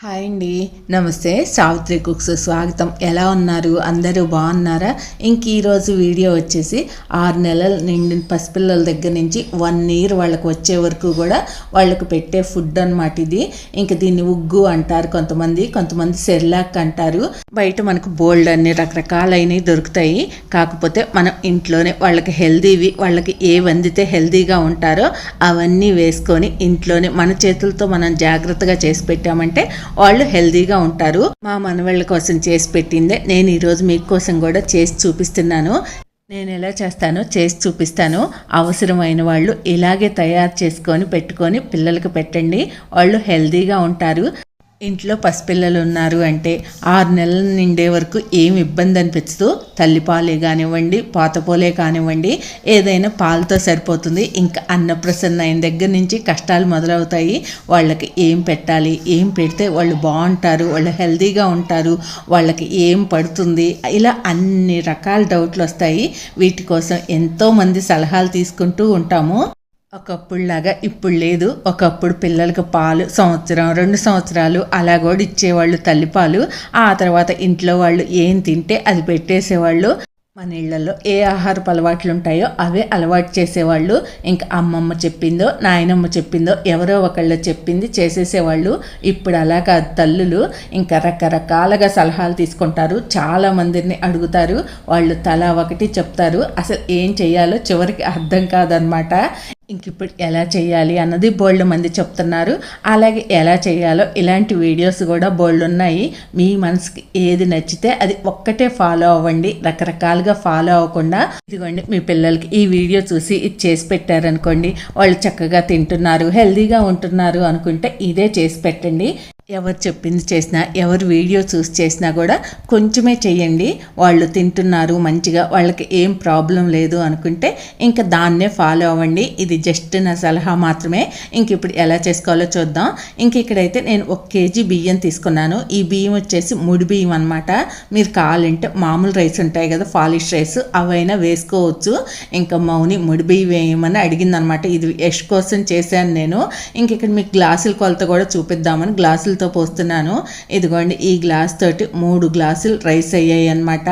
Hi అండి. నమస్తే Savitri cooks స్వాగతం. ఎలా ఉన్నారు? అందరూ బాగున్నారా? ఇంక ఈరోజు వీడియో వచ్చేసి ఆరు నెలల నిండిన పసిపిల్లల దగ్గర నుంచి వన్ ఇయర్ వాళ్ళకి వచ్చే వరకు కూడా వాళ్ళకు పెట్టే ఫుడ్ అన్నమాట ఇది. ఇంక దీన్ని ఉగ్గు అంటారు కొంతమంది కొంతమంది సెర్లాక్ అంటారు. బయట మనకు బోల్డ్ అన్ని రకరకాలైనవి దొరుకుతాయి. కాకపోతే మనం ఇంట్లోనే వాళ్ళకి హెల్దీవి వాళ్ళకి ఏ వందితే హెల్దీగా ఉంటారో అవన్నీ వేసుకొని ఇంట్లోనే మన చేతులతో మనం జాగ్రత్తగా చేసి పెట్టామంటే వాళ్ళు హెల్దీగా ఉంటారు. మా మనవాళ్ళ కోసం చేసి పెట్టిందే. నేను ఈరోజు మీకోసం కూడా చేసి చూపిస్తున్నాను. నేను ఎలా చేస్తానో చేసి చూపిస్తాను. అవసరమైన వాళ్ళు ఇలాగే తయారు చేసుకొని పెట్టుకొని పిల్లలకు పెట్టండి. వాళ్ళు హెల్దీగా ఉంటారు. ఇంట్లో పసిపిల్లలు ఉన్నారు అంటే ఆరు నెలల నిండే వరకు ఏం ఇబ్బంది అనిపించదు. తల్లిపాలే కానివ్వండి పాతపోలే కానివ్వండి ఏదైనా పాలతో సరిపోతుంది. ఇంకా అన్నప్రసన్న అయిన దగ్గర నుంచి కష్టాలు మొదలవుతాయి. వాళ్ళకి ఏం పెట్టాలి ఏం పెడితే వాళ్ళు బాగుంటారు వాళ్ళు హెల్తీగా ఉంటారు వాళ్ళకి ఏం పడుతుంది ఇలా అన్ని రకాల డౌట్లు వస్తాయి. వీటి కోసం ఎంతోమంది సలహాలు తీసుకుంటూ ఉంటాము. ఒకప్పుడులాగా ఇప్పుడు లేదు. ఒకప్పుడు పిల్లలకు పాలు సంవత్సరం రెండు సంవత్సరాలు అలా కూడా ఇచ్చేవాళ్ళు తల్లిపాలు ఆ తర్వాత ఇంట్లో వాళ్ళు ఏం తింటే అది పెట్టేసేవాళ్ళు. మన ఇళ్ళలో ఏ ఆహారపు అలవాట్లు ఉంటాయో అవే అలవాటు చేసేవాళ్ళు. ఇంకా అమ్మమ్మ చెప్పిందో నాయనమ్మ చెప్పిందో ఎవరో ఒకళ్ళు చెప్పింది చేసేసేవాళ్ళు. ఇప్పుడు అలాగా తల్లులు. ఇంకా రకరకాలుగా సలహాలు తీసుకుంటారు. చాలా మందిని అడుగుతారు. వాళ్ళు తలా ఒకటి చెప్తారు. అసలు ఏం చేయాలో చివరికి అర్థం కాదనమాట. ఇంక ఇప్పుడు ఎలా చేయాలి అన్నది బోల్డ్ మంది చెప్తున్నారు. అలాగే ఎలా చేయాలో ఇలాంటి వీడియోస్ కూడా బోల్డ్ ఉన్నాయి. మీ మనసుకి ఏది నచ్చితే అది ఒక్కటే ఫాలో అవ్వండి. రకరకాలుగా ఫాలో అవ్వకుండా ఇదిగోండి మీ పిల్లలకి ఈ వీడియో చూసి ఇది చేసి పెట్టారనుకోండి వాళ్ళు చక్కగా తింటున్నారు హెల్దీగా ఉంటున్నారు అనుకుంటే ఇదే చేసి పెట్టండి. ఎవరు చెప్పింది చేసినా ఎవరు వీడియో చూసి చేసినా కూడా కొంచెమే చేయండి. వాళ్ళు తింటున్నారు మంచిగా వాళ్ళకి ఏం ప్రాబ్లం లేదు అనుకుంటే ఇంకా దాన్నే ఫాలో అవ్వండి. ఇది జస్ట్ నా సలహా మాత్రమే. ఇంక ఇప్పుడు ఎలా చేసుకోవాలో చూద్దాం. ఇంక ఇక్కడైతే నేను ఒక కేజీ బియ్యం తీసుకున్నాను. ఈ బియ్యం వచ్చేసి ముడి బియ్యం అనమాట మీరు కావాలంటే మామూలు రైస్ ఉంటాయి కదా పాలిష్ రైస్ అవైనా వేసుకోవచ్చు. ఇంకా మౌని ముడి బియ్యం వేయమని అడిగిందనమాట ఇది యష్ కోసం చేశాను నేను. ఇంక ఇక్కడ మీకు గ్లాసుల కొలత కూడా చూపిద్దామని గ్లాసులు గ్లాసులతో పోస్తున్నాను. ఇదిగోండి ఈ గ్లాస్ తోటి మూడు గ్లాసులు రైస్ అయ్యాయి అనమాట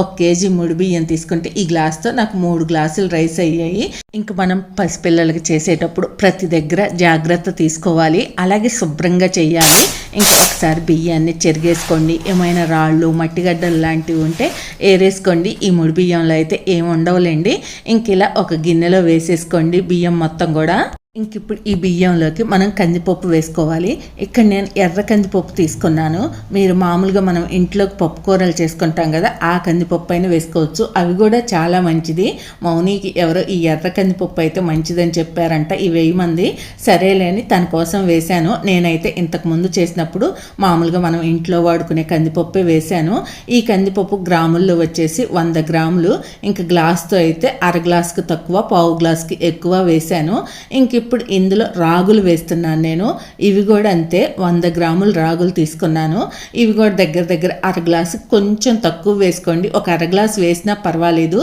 ఒక కేజీ ముడి బియ్యం తీసుకుంటే ఈ గ్లాస్తో నాకు మూడు గ్లాసులు రైస్ అయ్యాయి. ఇంక మనం పసిపిల్లలకి చేసేటప్పుడు ప్రతి దగ్గర జాగ్రత్త తీసుకోవాలి. అలాగే శుభ్రంగా చేయాలి. ఇంకా ఒకసారి బియ్యాన్ని చెరిగేసుకోండి. ఏమైనా రాళ్ళు మట్టిగడ్డలు లాంటివి ఉంటే ఏరేసుకోండి. ఈ ముడి బియ్యంలో అయితే ఏమి ఉండవులేండి. ఇంక ఇలా ఒక గిన్నెలో వేసేసుకోండి బియ్యం మొత్తం కూడా. ఇంక ఇప్పుడు ఈ బియ్యంలోకి మనం కందిపప్పు వేసుకోవాలి. ఇక్కడ నేను ఎర్ర కందిపప్పు తీసుకున్నాను. మీరు మామూలుగా మనం ఇంట్లోకి పప్పు కూరలు చేసుకుంటాం కదా ఆ కందిపప్పు అయినా వేసుకోవచ్చు. అవి కూడా చాలా మంచిది. మౌనికి ఎవరో ఈ ఎర్ర కందిపప్పు అయితే మంచిదని చెప్పారంట. ఈ వెయ్యి మంది. సరేలేని తన కోసం వేశాను. నేనైతే ఇంతకుముందు చేసినప్పుడు మామూలుగా మనం ఇంట్లో వాడుకునే కందిపప్పే వేశాను. ఈ కందిపప్పు గ్రాముల్లో వచ్చేసి వంద గ్రాములు. ఇంక గ్లాస్తో అయితే అర గ్లాస్కి తక్కువ పావు గ్లాస్కి ఎక్కువ వేశాను. ఇంక ఇప్పుడు ఇందులో రాగులు వేస్తున్నాను నేను. ఇవి కూడా అంతే వంద గ్రాములు రాగులు తీసుకున్నాను. ఇవి కూడా దగ్గర దగ్గర అర గ్లాసు కొంచెం తక్కువ వేసుకోండి. ఒక అర గ్లాస్ వేసినా పర్వాలేదు.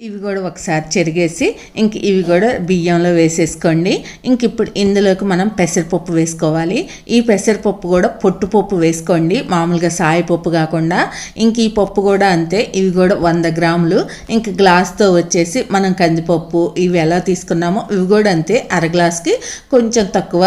ఇవి కూడా ఒకసారి చెరిగేసి ఇంక ఇవి కూడా బియ్యంలో వేసేసుకోండి. ఇంక ఇప్పుడు ఇందులోకి మనం పెసరపప్పు వేసుకోవాలి. ఈ పెసరపప్పు కూడా పొట్టుపప్పు వేసుకోండి. మామూలుగా సాయిపప్పు కాకుండా ఇంక ఈ పప్పు కూడా అంతే. ఇవి కూడా వంద గ్రాములు. ఇంక గ్లాస్తో వచ్చేసి మనం కందిపప్పు ఇవి ఎలా తీసుకున్నామో ఇవి కూడా అంతే. అర గ్లాస్కి కొంచెం తక్కువ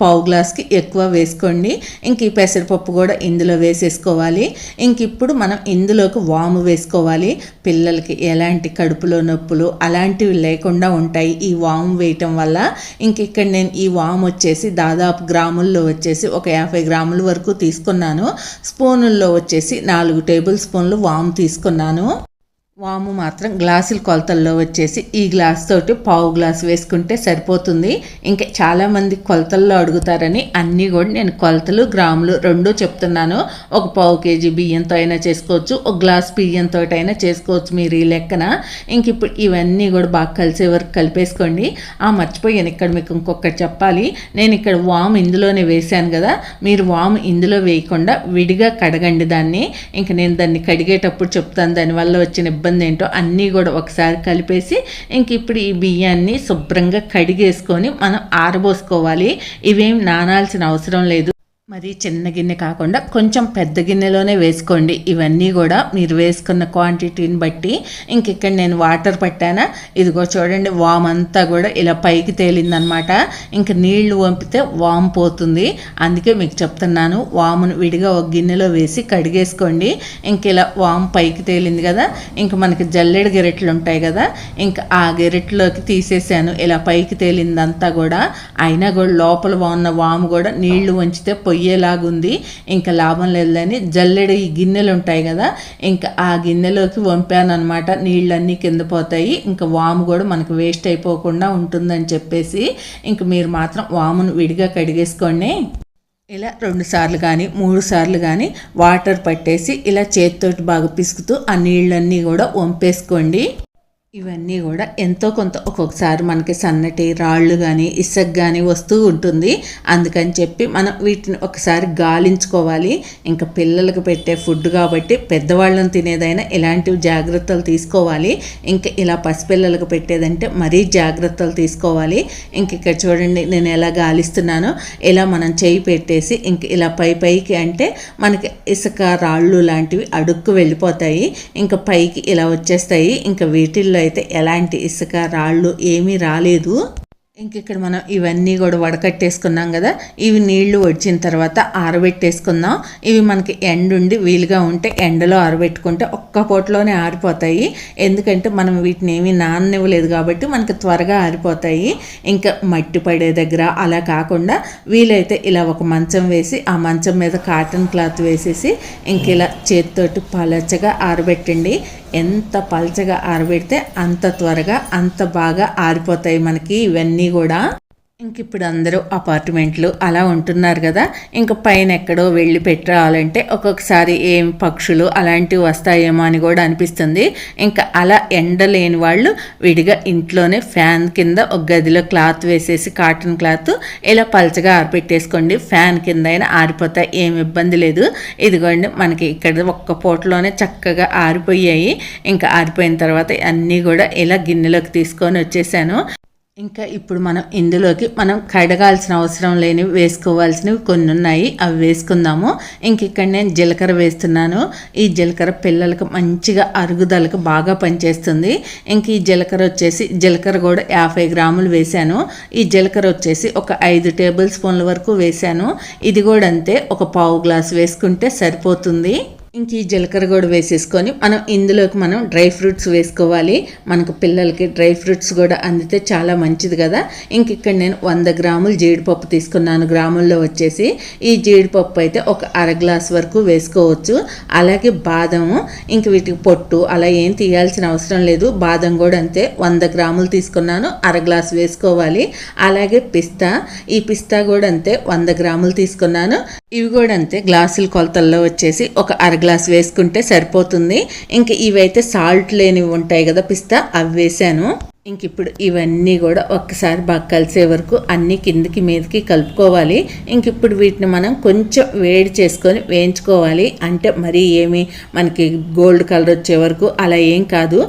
పావు గ్లాస్కి ఎక్కువ వేసుకోండి. ఇంక ఈ పెసరపప్పు కూడా ఇందులో వేసేసుకోవాలి. ఇంక ఇప్పుడు మనం ఇందులోకి వాము వేసుకోవాలి. పిల్లలకి ఎలాంటి కడుపులో నొప్పులు అలాంటివి లేకుండా ఉంటాయి ఈ వాము వేయటం వల్ల. ఇంక ఇక్కడ నేను ఈ వాము వచ్చేసి దాదాపు గ్రాముల్లో వచ్చేసి ఒక యాభై గ్రాముల వరకు తీసుకున్నాను. స్పూనుల్లో వచ్చేసి నాలుగు టేబుల్ స్పూన్లు వాము తీసుకున్నాను. వాము మాత్రం గ్లాసుల కొలతల్లో వచ్చేసి ఈ గ్లాస్ తోటి పావు గ్లాస్ వేసుకుంటే సరిపోతుంది. ఇంకా చాలామంది కొలతల్లో అడుగుతారని అన్నీ కూడా నేను కొలతలు గ్రాములు రెండు చెప్తున్నాను. ఒక పావు కేజీ బియ్యంతో అయినా చేసుకోవచ్చు ఒక గ్లాస్ బియ్యంతో అయినా చేసుకోవచ్చు మీరు ఈ లెక్కన. ఇంక ఇప్పుడు ఇవన్నీ కూడా బాగా కలిసే వరకు కలిపేసుకోండి. ఆ మర్చిపోయాను ఇక్కడ మీకు ఇంకొకటి చెప్పాలి. నేను ఇక్కడ వాము ఇందులోనే వేశాను కదా. మీరు వాము ఇందులో వేయకుండా విడిగా కడగండి దాన్ని. ఇంక నేను దాన్ని కడిగేటప్పుడు చెప్తాను. దానివల్ల వచ్చిన ఇబ్బంది ఏంటో అన్నీ కూడా ఒకసారి కలిపేసి ఇంక ఇప్పుడు ఈ బియ్యాన్ని శుభ్రంగా కడిగేసుకొని మనం ఆరబోసుకోవాలి. ఇవేం నానాల్సిన అవసరం లేదు. మరి చిన్న గిన్నె కాకుండా కొంచెం పెద్ద గిన్నెలోనే వేసుకోండి. ఇవన్నీ కూడా మీరు వేసుకున్న క్వాంటిటీని బట్టి. ఇంక ఇక్కడ నేను వాటర్ పట్టానా? ఇదిగో చూడండి వామ్ అంతా కూడా ఇలా పైకి తేలిందనమాట. ఇంక నీళ్ళు వంపితే వామ్ పోతుంది. అందుకే మీకు చెప్తున్నాను వామును విడిగా ఒక గిన్నెలో వేసి కడిగేసుకోండి. ఇంక ఇలా వామ్ పైకి తేలింది కదా ఇంక మనకి జల్లెడ గెరెట్లు ఉంటాయి కదా ఇంకా ఆ గెరెట్లోకి తీసేసాను. ఇలా పైకి తేలిందంతా కూడా. అయినా కూడా లోపల ఉన్న వాము కూడా నీళ్ళు వంచితే పొయ్యేలాగుంది ఇంకా లాభం లేదని జల్లెడు ఈ గిన్నెలు ఉంటాయి కదా ఇంకా ఆ గిన్నెలోకి వంపాను అనమాట నీళ్ళన్నీ కింద పోతాయి. ఇంకా వాము కూడా మనకు వేస్ట్ అయిపోకుండా ఉంటుందని చెప్పేసి ఇంక మీరు మాత్రం వామును విడిగా కడిగేసుకోండి. ఇలా రెండు సార్లు కానీ మూడు సార్లు కానీ వాటర్ పట్టేసి ఇలా చేతితోటి బాగా పిసుకుతూ ఆ నీళ్ళన్నీ కూడా వంపేసుకోండి. ఇవన్నీ కూడా ఎంతో కొంత ఒక్కొక్కసారి మనకి సన్నటి రాళ్ళు కానీ ఇసుక కానీ వస్తూ ఉంటుంది. అందుకని చెప్పి మనం వీటిని ఒకసారి గాలించుకోవాలి. ఇంకా పిల్లలకు పెట్టే ఫుడ్ కాబట్టి పెద్దవాళ్ళని తినేదైనా ఇలాంటివి జాగ్రత్తలు తీసుకోవాలి. ఇంకా ఇలా పసిపిల్లలకు పెట్టేదంటే మరీ జాగ్రత్తలు తీసుకోవాలి. ఇంక ఇక్కడ చూడండి నేను ఎలా గాలిస్తున్నానో. ఇలా మనం చేయి పెట్టేసి ఇంక ఇలా పై పైకి అంటే మనకి ఇసుక రాళ్ళు లాంటివి అడుక్కు వెళ్ళిపోతాయి. ఇంకా పైకి ఇలా వచ్చేస్తాయి. ఇంకా వీటిల్లో అయితే ఎలాంటి ఇసుక రాళ్ళు ఏమీ రాలేదు. ఇంక ఇక్కడ మనం ఇవన్నీ కూడా వడకట్టేసుకున్నాం కదా ఇవి నీళ్ళు వచ్చిన తర్వాత ఆరబెట్టేసుకుందాం. ఇవి మనకి ఎండుండి వీలుగా ఉంటే ఎండలో ఆరబెట్టుకుంటే ఒక్క పూటలోనే ఆరిపోతాయి. ఎందుకంటే మనం వీటిని ఏమి నాననివ్వలేదు కాబట్టి మనకి త్వరగా ఆరిపోతాయి. ఇంకా మట్టి పడే దగ్గర అలా కాకుండా వీలైతే ఇలా ఒక మంచం వేసి ఆ మంచం మీద కాటన్ క్లాత్ వేసేసి ఇంక ఇలా చేతితోటి పలచగా ఆరబెట్టండి. ఎంత పలచగా ఆరబెడితే అంత త్వరగా అంత బాగా ఆరిపోతాయి మనకి ఇవన్నీ కూడా ఇంక ఇప్పుడు అందరూ అపార్ట్మెంట్లు అలా ఉంటున్నారు కదా. ఇంక పైన ఎక్కడో వెళ్ళి పెట్టాలంటే ఒక్కొక్కసారి ఏం పక్షులు అలాంటివి వస్తాయేమో అని కూడా అనిపిస్తుంది. ఇంకా అలా ఎండ లేని వాళ్ళు విడిగా ఇంట్లోనే ఫ్యాన్ కింద ఒక గదిలో క్లాత్ వేసేసి కాటన్ క్లాత్ ఇలా పలచగా ఆరిపెట్టేసుకోండి. ఫ్యాన్ కింద అయినా ఆరిపోతాయి ఏం ఇబ్బంది లేదు. ఇదిగోండి మనకి ఇక్కడ ఒక్క పూటలోనే చక్కగా ఆరిపోయాయి. ఇంకా ఆరిపోయిన తర్వాత అన్నీ కూడా ఇలా గిన్నెలోకి తీసుకొని వచ్చేసాను. ఇంకా ఇప్పుడు మనం ఇందులోకి మనం కడగాల్సిన అవసరం లేనివి వేసుకోవాల్సినవి కొన్ని ఉన్నాయి. అవి వేసుకుందాము. ఇంక ఇక్కడ నేను జీలకర్ర వేస్తున్నాను. ఈ జీలకర్ర పిల్లలకు మంచిగా అరుగుదలకు బాగా పనిచేస్తుంది. ఇంక ఈ జీలకర్ర వచ్చేసి జీలకర్ర కూడా యాభై గ్రాములు వేశాను. ఈ జీలకర్ర వచ్చేసి ఒక ఐదు టేబుల్ స్పూన్ల వరకు వేశాను. ఇది కూడా అంతే. ఒక పావు గ్లాస్ వేసుకుంటే సరిపోతుంది. ఇంక ఈ జీలకర్ర కూడా వేసేసుకొని మనం ఇందులోకి మనం డ్రై ఫ్రూట్స్ వేసుకోవాలి. మనకు పిల్లలకి డ్రై ఫ్రూట్స్ కూడా అందితే చాలా మంచిది కదా. ఇంక ఇక్కడ నేను వంద గ్రాములు జీడిపప్పు తీసుకున్నాను. గ్రాముల్లో వచ్చేసి ఈ జీడిపప్పు అయితే ఒక అర గ్లాస్ వరకు వేసుకోవచ్చు. అలాగే బాదము ఇంక వీటికి పొట్టు అలా ఏం తీయాల్సిన అవసరం లేదు. బాదం కూడా అంతే వంద గ్రాములు తీసుకున్నాను. అర గ్లాస్ వేసుకోవాలి. అలాగే పిస్తా ఈ పిస్తా కూడా అంతే వంద గ్రాములు తీసుకున్నాను. ఇవి కూడా అంతే గ్లాసుల కొలతల్లో వచ్చేసి ఒక అర గ్లాస్ వేసుకుంటే సరిపోతుంది. ఇంక ఇవైతే సాల్ట్ లేనివి ఉంటాయి కదా పిస్తా అవి వేసాను. ఇంక ఇప్పుడు ఇవన్నీ కూడా ఒక్కసారి బాగా కలిసే వరకు అన్ని కిందికి మీదకి కలుపుకోవాలి. ఇంక ఇప్పుడు వీటిని మనం కొంచెం వేడి చేసుకొని వేయించుకోవాలి. అంటే మరీ ఏమి మనకి గోల్డ్ కలర్ వచ్చే వరకు అలా ఏం కాదు.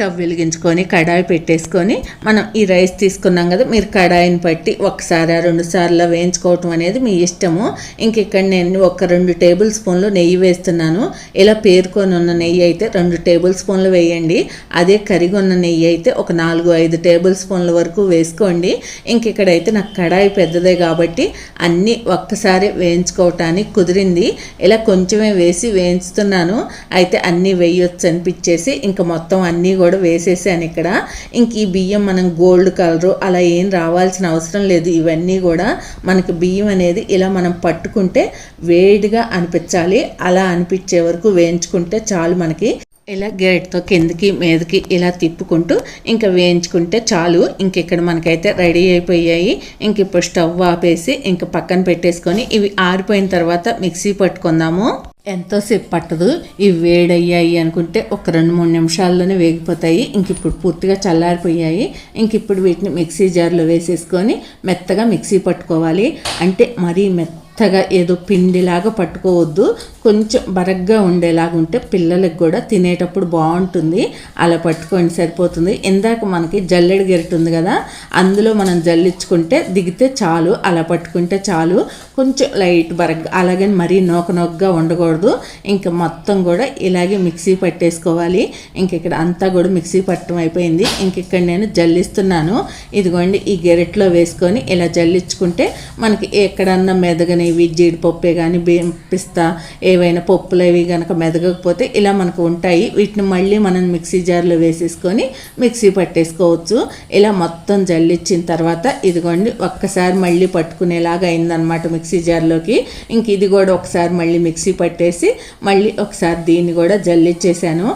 స్టవ్ వెలిగించుకొని కడాయి పెట్టేసుకొని మనం ఈ రైస్ తీసుకున్నాం కదా మీరు కడాయిని పట్టి ఒకసారి రెండు సార్లు వేయించుకోవటం అనేది మీ ఇష్టము. ఇంక ఇక్కడ నేను ఒక రెండు టేబుల్ స్పూన్లు నెయ్యి వేస్తున్నాను. ఇలా పేరుకొని ఉన్న నెయ్యి అయితే రెండు టేబుల్ స్పూన్లు వేయండి. అదే కరిగి ఉన్న నెయ్యి అయితే ఒక నాలుగు ఐదు టేబుల్ స్పూన్ల వరకు వేసుకోండి. ఇంక ఇక్కడైతే నాకు కడాయి పెద్దదే కాబట్టి అన్నీ ఒక్కసారి వేయించుకోవటానికి కుదిరింది. ఇలా కొంచెమే వేసి వేయించుతున్నాను. అయితే అన్నీ వేయొచ్చు అనిపించేసి ఇంకా మొత్తం అన్నీ కూడా వేసేసాను ఇక్కడ. ఇంక ఈ బియ్యం మనం గోల్డ్ కలరు అలా ఏం రావాల్సిన అవసరం లేదు. ఇవన్నీ కూడా మనకి బియ్యం అనేది ఇలా మనం పట్టుకుంటే వేడిగా అనిపించాలి. అలా అనిపించే వరకు వేయించుకుంటే చాలు మనకి. ఇలా గేట్తో కిందకి మీదకి ఇలా తిప్పుకుంటూ ఇంకా వేయించుకుంటే చాలు. ఇంక ఇక్కడ మనకైతే రెడీ అయిపోయాయి. ఇంక ఇప్పుడు స్టవ్ ఆపేసి ఇంక పక్కన పెట్టేసుకొని ఇవి ఆరిపోయిన తర్వాత మిక్సీ పట్టుకుందాము. ఎంతోసేపు పట్టదు? ఇవి వేడయ్యాయి అనుకుంటే ఒక రెండు మూడు నిమిషాల్లోనే వేగిపోతాయి. ఇంక ఇప్పుడు పూర్తిగా చల్లారిపోయాయి. ఇంక ఇప్పుడు వీటిని మిక్సీ జార్లో వేసేసుకొని మెత్తగా మిక్సీ పట్టుకోవాలి. అంటే మరీ మెత్త మెత్తగా ఏదో పిండిలాగా పట్టుకోవద్దు. కొంచెం బరగ్గా ఉండేలాగా ఉంటే పిల్లలకు కూడా తినేటప్పుడు బాగుంటుంది. అలా పట్టుకోండి సరిపోతుంది. ఇందాక మనకి జల్లెడ గెరటి ఉంది కదా అందులో మనం జల్లించుకుంటే దిగితే చాలు. అలా పట్టుకుంటే చాలు. కొంచెం లైట్ బరగ్గా అలాగే మరీ నోక నోకగా ఉండకూడదు. ఇంకా మొత్తం కూడా ఇలాగే మిక్సీ పట్టేసుకోవాలి. ఇంక ఇక్కడ అంతా కూడా మిక్సీ పట్టడం అయిపోయింది. ఇంక ఇక్కడ నేను జల్లిస్తున్నాను. ఇదిగోండి ఈ గెరెట్లో వేసుకొని ఇలా జల్లించుకుంటే మనకి ఎక్కడన్నా మెదగని మెదగనివి జీడిపప్పే కానీ బియ్యం పిస్తా ఏవైనా పప్పులు అవి కనుక మెదగకపోతే ఇలా మనకు ఉంటాయి. వీటిని మళ్ళీ మనం మిక్సీ జార్లో వేసేసుకొని మిక్సీ పట్టేసుకోవచ్చు. ఇలా మొత్తం జల్లిచ్చిన తర్వాత ఇదిగోండి ఒక్కసారి మళ్ళీ పట్టుకునేలాగా అయిందనమాట మిక్సీ జార్లోకి ఇంక ఇది కూడా ఒకసారి మళ్ళీ మిక్సీ పట్టేసి మళ్ళీ ఒకసారి దీన్ని కూడా జల్లిచ్చేసాను.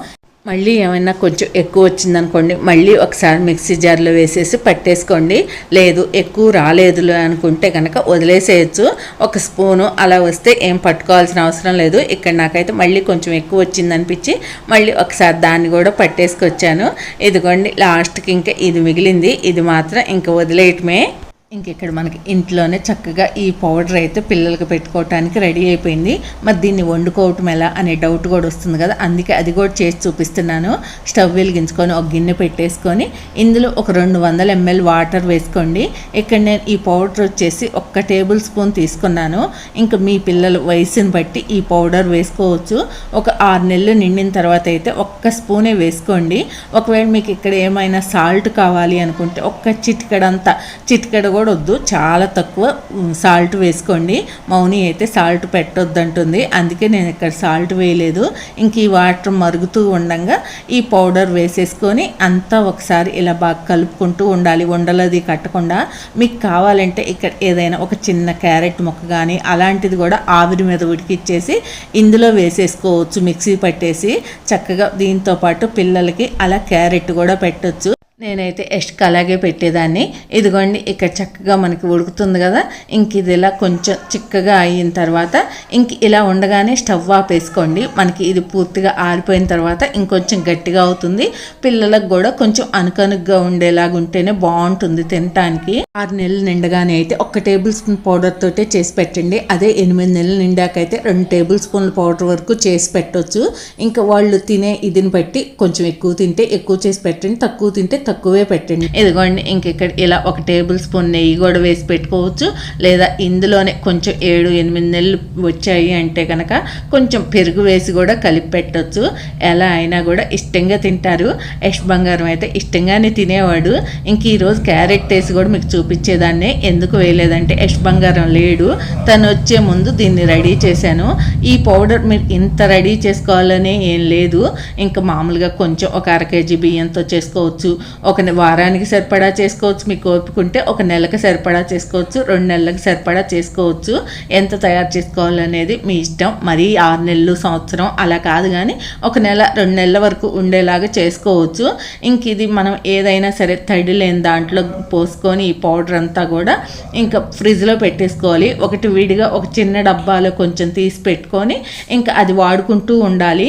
మళ్ళీ ఏమైనా కొంచెం ఎక్కువ వచ్చిందనుకోండి మళ్ళీ ఒకసారి మిక్సీ జార్లో వేసేసి పట్టేసుకోండి. లేదు ఎక్కువ రాలేదు అనుకుంటే కనుక వదిలేసేయచ్చు. ఒక స్పూను అలా వస్తే ఏం పట్టుకోవాల్సిన అవసరం లేదు. ఇక్కడ నాకైతే మళ్ళీ కొంచెం ఎక్కువ వచ్చిందనిపించి మళ్ళీ ఒకసారి దాన్ని కూడా పట్టేసుకొచ్చాను. ఇదిగోండి లాస్ట్కి ఇంకా ఇది మిగిలింది. ఇది మాత్రం ఇంకా వదిలేయటమే. ఇంక ఇక్కడ మనకి ఇంట్లోనే చక్కగా ఈ పౌడర్ అయితే పిల్లలకి పెట్టుకోవటానికి రెడీ అయిపోయింది. మరి దీన్ని వండుకోవటం ఎలా అనే డౌట్ కూడా వస్తుంది కదా. అందుకే అది కూడా చేసి చూపిస్తున్నాను. స్టవ్ వెలిగించుకొని ఒక గిన్నె పెట్టేసుకొని ఇందులో ఒక రెండు వందల ఎంఎల్ వాటర్ వేసుకోండి. ఇక్కడ నేను ఈ పౌడర్ వచ్చేసి ఒక్క టేబుల్ స్పూన్ తీసుకున్నాను. ఇంకా మీ పిల్లల వయసుని బట్టి ఈ పౌడర్ వేసుకోవచ్చు. ఒక ఆరు నెలలు నిండిన తర్వాత అయితే ఒక్క స్పూనే వేసుకోండి. ఒకవేళ మీకు ఇక్కడ ఏమైనా సాల్ట్ కావాలి అనుకుంటే ఒక్క చిటికడంతా చిటికడ కూడా వద్దు చాలా తక్కువ సాల్ట్ వేసుకోండి. మౌని అయితే సాల్ట్ పెట్టొద్దు అంటుంది అందుకే నేను ఇక్కడ సాల్ట్ వేయలేదు. ఇంక ఈ వాటర్ మరుగుతూ ఉండగా ఈ పౌడర్ వేసేసుకొని అంతా ఒకసారి ఇలా బాగా కలుపుకుంటూ ఉండాలి. ఉండలది కట్టకుండా. మీకు కావాలంటే ఇక్కడ ఏదైనా ఒక చిన్న క్యారెట్ మొక్క కానీ అలాంటిది కూడా ఆవిరి మీద ఉడికిచ్చేసి ఇందులో వేసేసుకోవచ్చు. మిక్సీ పట్టేసి చక్కగా దీంతో పాటు పిల్లలకి అలా క్యారెట్ కూడా పెట్టచ్చు. నేనైతే ఎస్ట్కి అలాగే పెట్టేదాన్ని. ఇదిగోండి ఇక్కడ చక్కగా మనకి ఉడుకుతుంది కదా. ఇంక ఇది ఇలా కొంచెం చిక్కగా అయిన తర్వాత ఇంక ఇలా ఉండగానే స్టవ్ ఆపేసుకోండి మనకి ఇది పూర్తిగా ఆరిపోయిన తర్వాత ఇంకొంచెం గట్టిగా అవుతుంది. పిల్లలకు కూడా కొంచెం అనుకనుగ్గా ఉండేలాగా ఉంటేనే బాగుంటుంది తినటానికి. ఆరు నెలలు నిండగానే అయితే ఒక టేబుల్ స్పూన్ పౌడర్ తోటే చేసి పెట్టండి. అదే ఎనిమిది నెలలు నిండాకైతే రెండు టేబుల్ స్పూన్ల పౌడర్ వరకు చేసి పెట్టవచ్చు ఇంకా వాళ్ళు తినే ఇదిని బట్టి కొంచెం ఎక్కువ తింటే ఎక్కువ చేసి పెట్టండి తక్కువ తింటే తక్కువే పెట్టండి. ఇదిగోండి ఇంక ఇక్కడ ఇలా ఒక టేబుల్ స్పూన్ నెయ్యి కూడా వేసి పెట్టుకోవచ్చు. లేదా ఇందులోనే కొంచెం ఏడు ఎనిమిది నెలలు వచ్చాయి అంటే కనుక కొంచెం పెరుగు వేసి కూడా కలిపి పెట్టచ్చు. ఎలా అయినా కూడా ఇష్టంగా తింటారు. యష్ బంగారం అయితే ఇష్టంగానే తినేవాడు. ఇంక ఈరోజు క్యారెట్ వేసి కూడా మీకు చూపించేదాన్ని. ఎందుకు వేయలేదంటే యష్ బంగారం లేడు. తను వచ్చే ముందు దీన్ని రెడీ చేశాను. ఈ పౌడర్ మీరు ఇంత రెడీ చేసుకోవాలనే ఏం లేదు. ఇంకా మామూలుగా కొంచెం ఒక అర కేజీ బియ్యంతో చేసుకోవచ్చు. ఒక వారానికి సరిపడా చేసుకోవచ్చు. మీకు ఓపుకుంటే ఒక నెలకు సరిపడా చేసుకోవచ్చు. రెండు నెలలకు సరిపడా చేసుకోవచ్చు. ఎంత తయారు చేసుకోవాలనేది మీ ఇష్టం. మరీ ఆరు నెలలు సంవత్సరం అలా కాదు కానీ ఒక నెల రెండు నెలల వరకు ఉండేలాగా చేసుకోవచ్చు. ఇంక ఇది మనం ఏదైనా సరే తడి లేని దాంట్లో పోసుకొని ఈ పౌడర్ అంతా కూడా ఇంకా ఫ్రిడ్జ్లో పెట్టేసుకోవాలి. ఒకటి విడిగా ఒక చిన్న డబ్బాలో కొంచెం తీసి పెట్టుకొని ఇంకా అది వాడుకుంటూ ఉండాలి.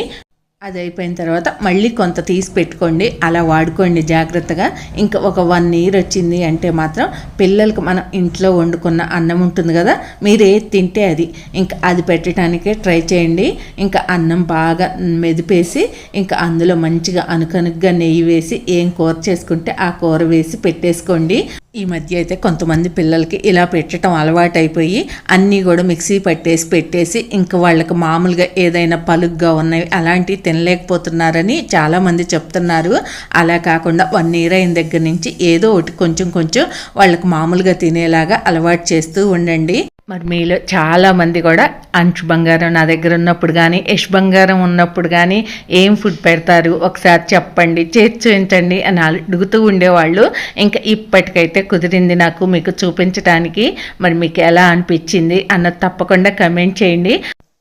అది అయిపోయిన తర్వాత మళ్ళీ కొంత తీసి పెట్టుకోండి అలా వాడుకోండి జాగ్రత్తగా. ఇంకా ఒక వన్ ఇయర్ వచ్చింది అంటే మాత్రం పిల్లలకు మనం ఇంట్లో వండుకున్న అన్నం ఉంటుంది కదా మీరు ఏది తింటే అది. ఇంకా అది పెట్టడానికే ట్రై చేయండి. ఇంకా అన్నం బాగా మెదిపేసి ఇంకా అందులో మంచిగా అనుకనుగ్గా నెయ్యి వేసి ఏం కూర చేసుకుంటే ఆ కూర వేసి పెట్టేసుకోండి. ఈ మధ్య అయితే కొంతమంది పిల్లలకి ఇలా పెట్టడం అలవాటైపోయి అన్నీ కూడా మిక్సీ పట్టేసి పెట్టేసి ఇంకా వాళ్ళకి మామూలుగా ఏదైనా పలుగ్గా ఉన్నవి అలాంటివి తినలేకపోతున్నారని చాలామంది చెప్తున్నారు. అలా కాకుండా వన్ ఇయర్ అయిన దగ్గర నుంచి ఏదో ఒకటి కొంచెం కొంచెం వాళ్ళకి మామూలుగా తినేలాగా అలవాటు చేస్తూ ఉండండి. మరి మీలో చాలామంది కూడా అంచు బంగారం నా దగ్గర ఉన్నప్పుడు కానీ యష్ బంగారం ఉన్నప్పుడు కానీ ఏం ఫుడ్ పెడతారు? ఒకసారి చెప్పండి చేసి అని అడుగుతూ ఉండేవాళ్ళు. ఇంకా ఇప్పటికైతే కుదిరింది నాకు మీకు చూపించడానికి మరి మీకు ఎలా అనిపించింది అన్నది తప్పకుండా కమెంట్ చేయండి.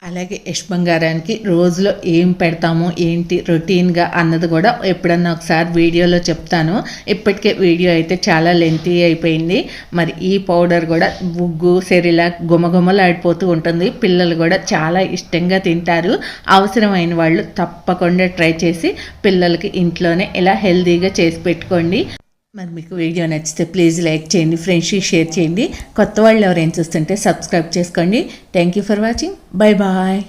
అలాగే యష్ బంగారానికి రోజులో ఏం పెడతాము ఏంటి రొటీన్గా అన్నది కూడా ఎప్పుడన్నా ఒకసారి వీడియోలో చెప్తాను. ఇప్పటికే వీడియో అయితే చాలా లెంతీ అయిపోయింది. మరి ఈ పౌడర్ కూడా బుగ్గు సెరిలా గుమగుమలాడిపోతూ ఉంటుంది. పిల్లలు కూడా చాలా ఇష్టంగా తింటారు. అవసరమైన వాళ్ళు తప్పకుండా ట్రై చేసి పిల్లలకి ఇంట్లోనే ఇలా హెల్తీగా చేసి పెట్టుకోండి. మరి మీకు వీడియో నచ్చితే ప్లీజ్ లైక్ చేయండి ఫ్రెండ్స్కి షేర్ చేయండి. కొత్త వాళ్ళు ఎవరైనా చూస్తుంటే సబ్స్క్రైబ్ చేసుకోండి. Thank you for watching bye bye